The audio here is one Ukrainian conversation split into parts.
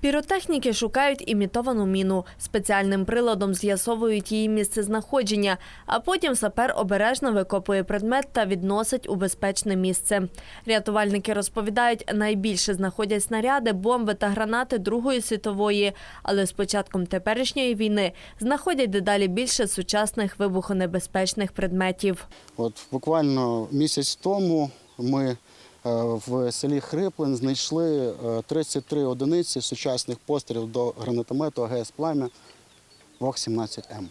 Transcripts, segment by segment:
Піротехніки шукають імітовану міну. Спеціальним приладом з'ясовують її місцезнаходження, а потім сапер обережно викопує предмет та відносить у безпечне місце. Рятувальники розповідають, найбільше знаходять снаряди, бомби та гранати Другої світової, але з початком теперішньої війни знаходять дедалі більше сучасних вибухонебезпечних предметів. От буквально місяць тому ми в селі Хриплин знайшли е, 33 одиниці сучасних пострілів до гранатомету АГС Пламя ВОГ-17М.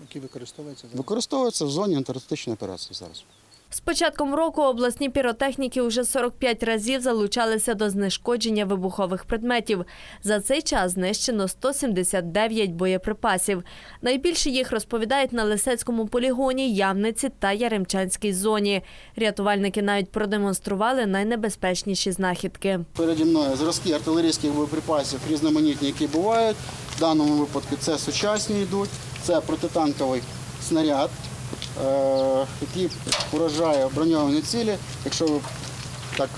які використовуються зараз. Використовується в зоні антитерористичної операції зараз. З початком року обласні піротехніки вже 45 разів залучалися до знешкодження вибухових предметів. За цей час знищено 179 боєприпасів. Найбільше їх розповідають на Лисецькому полігоні, Ямниці та Яремчанській зоні. Рятувальники навіть продемонстрували найнебезпечніші знахідки. Переді мною зразки артилерійських боєприпасів різноманітні, які бувають. В даному випадку це сучасні йдуть, це протитанковий снаряд, е, який поражає броньовані цілі. Якщо ви так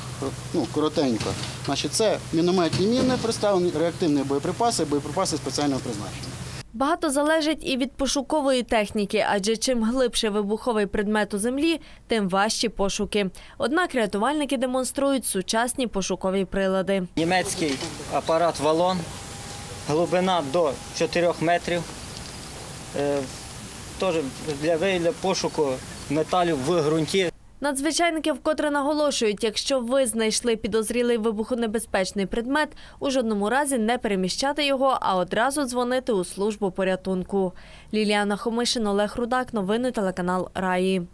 ну, коротенько, значить це мінометні міни представлені, реактивні боєприпаси, боєприпаси спеціального призначення. Багато залежить і від пошукової техніки, адже чим глибше вибуховий предмет у землі, тим важчі пошуки. Однак рятувальники демонструють сучасні пошукові прилади. Німецький апарат валон, глибина до 4 метрів. Теж для виявлення пошуку металів в ґрунті. Надзвичайники вкотре наголошують, якщо ви знайшли підозрілий вибухонебезпечний предмет, у жодному разі не переміщати його, а одразу дзвонити у службу порятунку. Ліліана Хомишин, Олег Рудак, новини телеканал Раї.